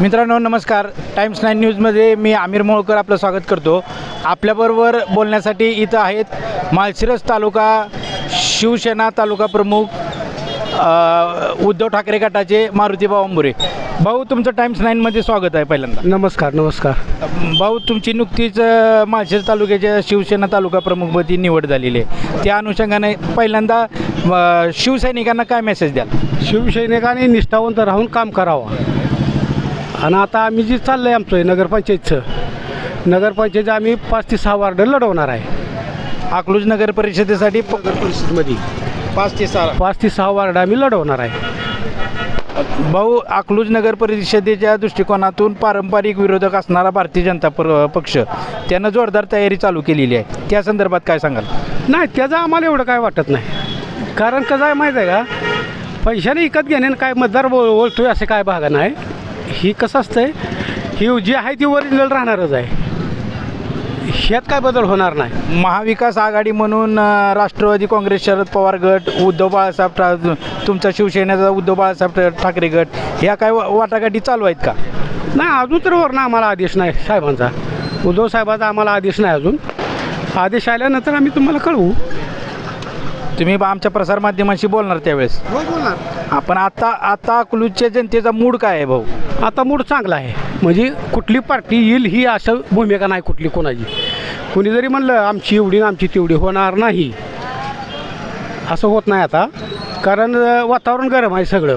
मित्रांनो नमस्कार. Times nine न्यूजमध्ये मी आमिर मोळकर आपलं स्वागत करतो. आपल्याबरोबर बोलण्यासाठी इथं आहेत माळशिरस तालुका शिवसेना तालुका प्रमुख उद्धव ठाकरे गटाचे मारुती अंबुरे. भाऊ तुमचं टाइम्स नाईनमध्ये स्वागत आहे पहिल्यांदा. नमस्कार नमस्कार. भाऊ तुमची नुकतीच माळशिरस तालुक्याच्या शिवसेना तालुका प्रमुखपदी निवड झालेली आहे. त्या अनुषंगाने पहिल्यांदा अ, शिवसैनिकांना काय मेसेज द्याल? शिवसैनिकांनी निष्ठावंत राहून काम करावं. आणि आता आम्ही जे चाललं आहे आमचं हे नगरपंचायतचं नगरपंचायत आम्ही पाच ते सहा वार्ड लढवणार आहे. अकलूज नगर परिषदेसाठी प- परिषदमध्ये पाच ते सहा पाच ते सहा वार्ड आम्ही लढवणार आहे. भाऊ अकलूज नगर परिषदेच्या दृष्टिकोनातून पारंपरिक विरोधक असणारा भारतीय जनता पर पक्ष त्यानं जोरदार तयारी चालू केलेली आहे. त्या संदर्भात काय सांगाल? नाही त्याचं आम्हाला एवढं काय वाटत नाही. कारण कसं आहे माहीत आहे का? पैशाने विकत घेणे काय मतदार बोल ओळतोय असे काय भागा नाही. ही कसं असतंय? ही जी आहे ती ओरिजिनल राहणारच आहे. ह्यात काय बदल होणार नाही. महाविकास आघाडी म्हणून राष्ट्रवादी काँग्रेस शरद पवार गट उद्धव बाळासाहेब ठा तुमचा शिवसेनेचा उद्धव बाळासाहेब ठाकरे गट ह्या काय वा- वाटाघाटी चालू आहेत का? नाही अजून तर वरनं आम्हाला आदेश नाही साहेबांचा. उद्धव साहेबाचा आम्हाला आदेश नाही अजून. आदेश आल्यानंतर आम्ही तुम्हाला कळवू. तुम्ही आमच्या प्रसारमाध्यमांशी बोलणार त्यावेळेस. आपण आता आता अकलूजच्या जनतेचा मूड काय आहे भाऊ? आता मूड चांगला आहे. म्हणजे कुठली पार्टी येईल ही असं भूमिका नाही कुठली कोणाची. कुणी जरी म्हणलं आमची एवढी आमची तेवढी होणार नाही. असं होत नाही आता. कारण अं, वातावरण गरम आहे सगळं.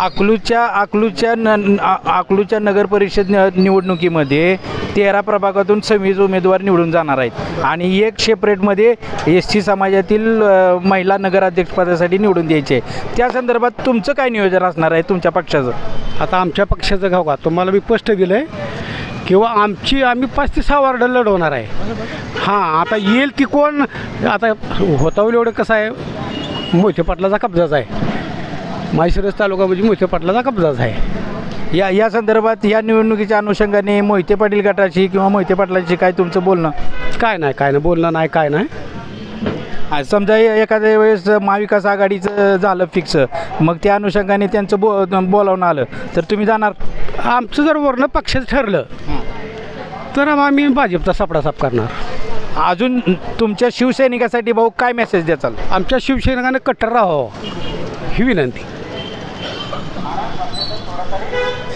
अकलूजच्या अकलूजच्या न न- आ- अकलूजच्या नगर परिषद नि- निवडणुकीमध्ये तेरा प्रभागातून सव्वीस उमेदवार निवडून जाणार आहेत. आणि एक सेपरेटमध्ये एस टी समाजातील महिला नगराध्यक्षपदासाठी निवडून द्यायचे. त्या संदर्भात तुमचं काय नियोजन असणार आहे तुमच्या पक्षाचं? आता आमच्या पक्षाचं गाव का? तुम्हाला मी स्पष्ट दिलं आहे किंवा आमची आम्ही पाच ते सहा वार्ड लढवणार आहे. हां आता येईल ती कोण? आता होतावली एवढं कसं आहे? मोहिते पाटलाचा कब्जाच आहे. माहिशिरस तालुका म्हणजे मोहिते पाटलाचा कब्जाच आहे. या या संदर्भात या निवडणुकीच्या अनुषंगाने मोहिते पाटील गटाशी किंवा मोहिते पाटलांशी काय तुमचं बोलणं? काय नाही काय नाही. बोलणं नाही काय नाही. समजा ए- एखाद्या वेळेस महाविकास आघाडीचं झालं फिक्स मग त्या अनुषंगाने त्यांचं बो बोलावणं आलं तर तुम्ही जाणार? आमचं जर वर्ण पक्षाचं ठरलं तर आम्ही भाजपचा सापडा साफ करणार. अजून तुमच्या शिवसैनिकासाठी भाऊ काय मेसेज द्याचाल? आमच्या शिवसैनिकाने कट्टर राहावं ही विनंती.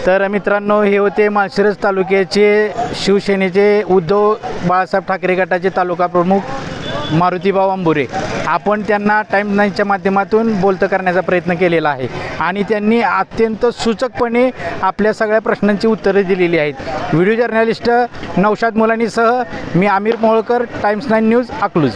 तर मित्रांनो हे होते माळशिरस तालुक्याचे शिवसेनेचे उद्धव बाळासाहेब ठाकरे गटाचे तालुका प्रमुख मारुतीबाव अंबुरे. आपण त्यांना टाईम नाईनच्या माध्यमातून बोलतं करण्याचा प्रयत्न केलेला आहे. आणि त्यांनी अत्यंत सूचकपणे आपल्या सगळ्या प्रश्नांची उत्तरे दिलेली आहेत. व्हिडिओ जर्नलिस्ट नौशाद मुलानीसह मी Aamir Molkar Times Nine News Akluj.